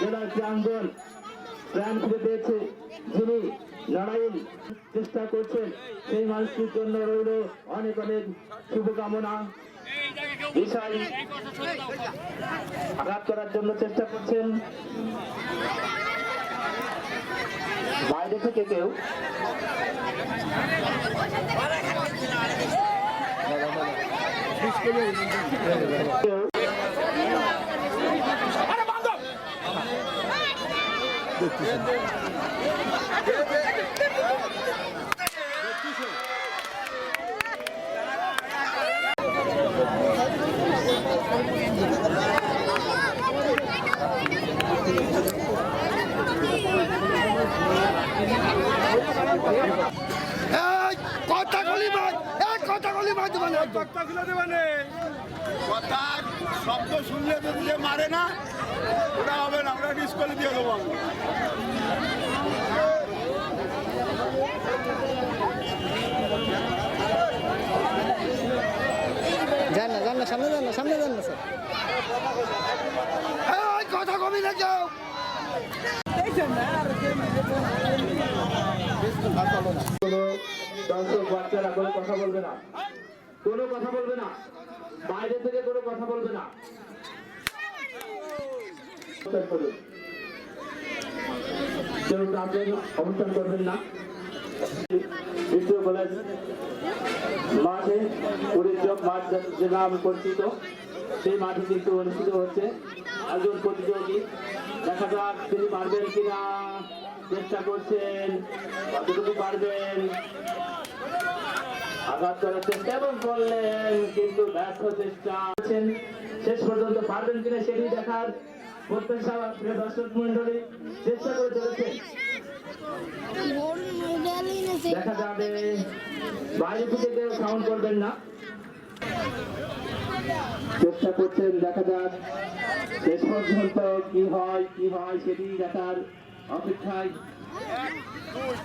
জেলার প্রাঙ্গন প্রাণ ফিরে পেয়েছে যিনি লড়াইয়ের চেষ্টা করছেন, সেই মানুষটির জন্য রইল অনেক অনেক শুভকামনা। বিষয় আঘাত করার জন্য চেষ্টা করছেন। বাইরে থেকে কেউ। কেউ। এই এক কথা গলি মাছ দেবে না একদম। কথাগুলো দেবে নে কথা শব্দ শুনলে যদি যে মারে না ওটা হবে না আমরা ডিসকোয়ালি দিয়ে দেবো যান না যান না সামনে যান না সামনে যান না স্যার। এই কথা কবি না কোনো দর্শক, বাচ্চারা কোনো কথা বলবে না। বাইরে থেকে কোনো কথা বলবে না। অবস্থান করবেন না। মাঠে মাঠ যে নাম পরিচিত, সেই মাঠে কিন্তু অনুষ্ঠিত হচ্ছে। একজন প্রতিযোগী, দেখা যাক তিনি পারবেন কিনা। চেষ্টা করছেন, কতটুকু পারবেন? আঘাত করার চেষ্টা এবং করলেন, কিন্তু ব্যর্থ চেষ্টা করছেন। শেষ পর্যন্ত পারবেন কিনা সেটি দেখার চেষ্টা করছেন, দেখা যাক শেষ পর্যন্ত কি হয় কি হয় সেটি দেখার অপেক্ষায়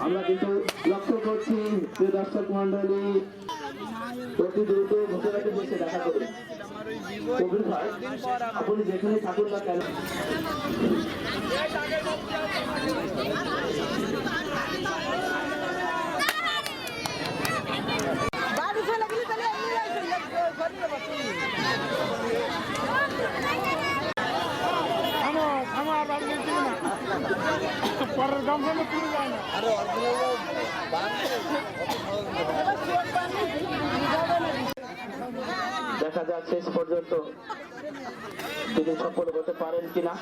আমরা কিন্তু লক্ষ্য করছি যে দর্শক মন্ডলী অতি দ্রুত ঘোষণাকে বসে দেখা করবে। আপনি যেখানে থাকুন না কেন বাড়ি ফেলে গেলে তাহলে এমনি লাগছে, ঘরে বসে। থামো থামো আর বাড়ি যেতে না পরের দাম যেন পুরো যায় না দেখা যাক শেষ পর্যন্ত তিনি সফল হতে পারেন কিনা।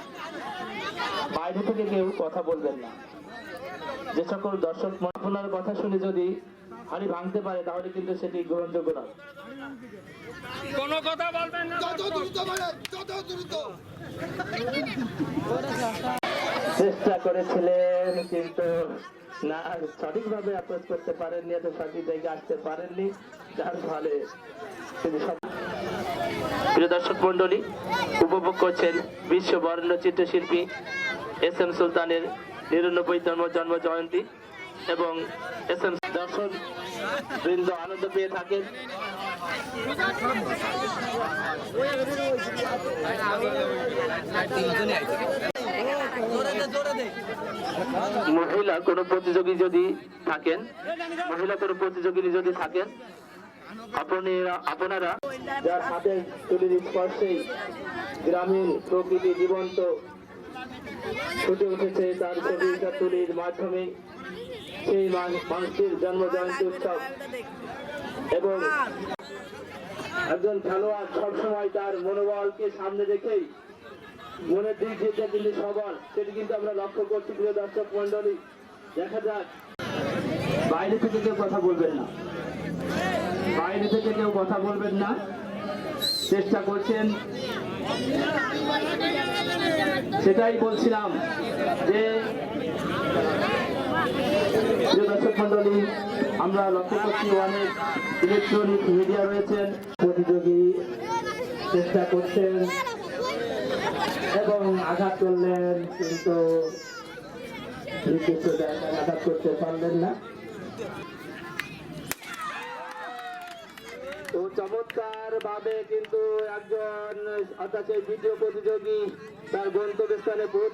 বাইরে থেকে কেউ কথা বলবেন না। যে সকল দর্শক আপনার কথা শুনে যদি হাড়ি ভাঙতে পারে তাহলে কিন্তু সেটি গ্রহণযোগ্য নয়। কোনো কথা বলবেন না। যত দ্রুত যত দ্রুত। চেষ্টা করেছিলেন, কিন্তু না সঠিকভাবে অ্যাপ্রোচ করতে পারেননি, এত সঠিক জায়গায় আসতে পারেননি। যার ফলে তিনি প্রিয় দর্শক মন্ডলী উপভোগ করছেন বিশ্ব বরেণ্য চিত্রশিল্পী এস এম সুলতানের নিরানব্বই জন্ম জন্ম জয়ন্তী এবং এস এম দর্শক বৃন্দ আনন্দ পেয়ে থাকেন। কোনো প্রতিযোগী যদি থাকেন, মহিলা কোনো প্রতিযোগী যদি থাকেন, আপনারা যার হাতে তুলির গ্রামীণ প্রকৃতি জীবন্ত উঠেছে, তার ছবিটা তুলির মাধ্যমে সেই মান- মানুষটির জন্ম জয়ন্তী উৎসব। এবং একজন খেলোয়াড় সবসময় তার মনোবলকে সামনে রেখেই মনের দিক থেকে কিন্তু সবল, সেটি কিন্তু আমরা লক্ষ্য করছি প্রিয় দর্শক মন্ডলী দেখা যাক। বাইরে থেকে কেউ কথা বলবেন না। বাইরে থেকে কেউ কথা বলবেন না। চেষ্টা করছেন। সেটাই বলছিলাম যে দর্শক মন্ডলী আমরা লক্ষ্য করছি অনেক ইলেকট্রনিক মিডিয়া রয়েছেন। প্রতিযোগী চেষ্টা করছেন এবং আঘাত করলেন কিন্তু তো চমৎকার ভাবে কিন্তু একজন অর্থাৎ ভিডিও প্রতিযোগী তার গন্তব্যস্থানে পৌঁছে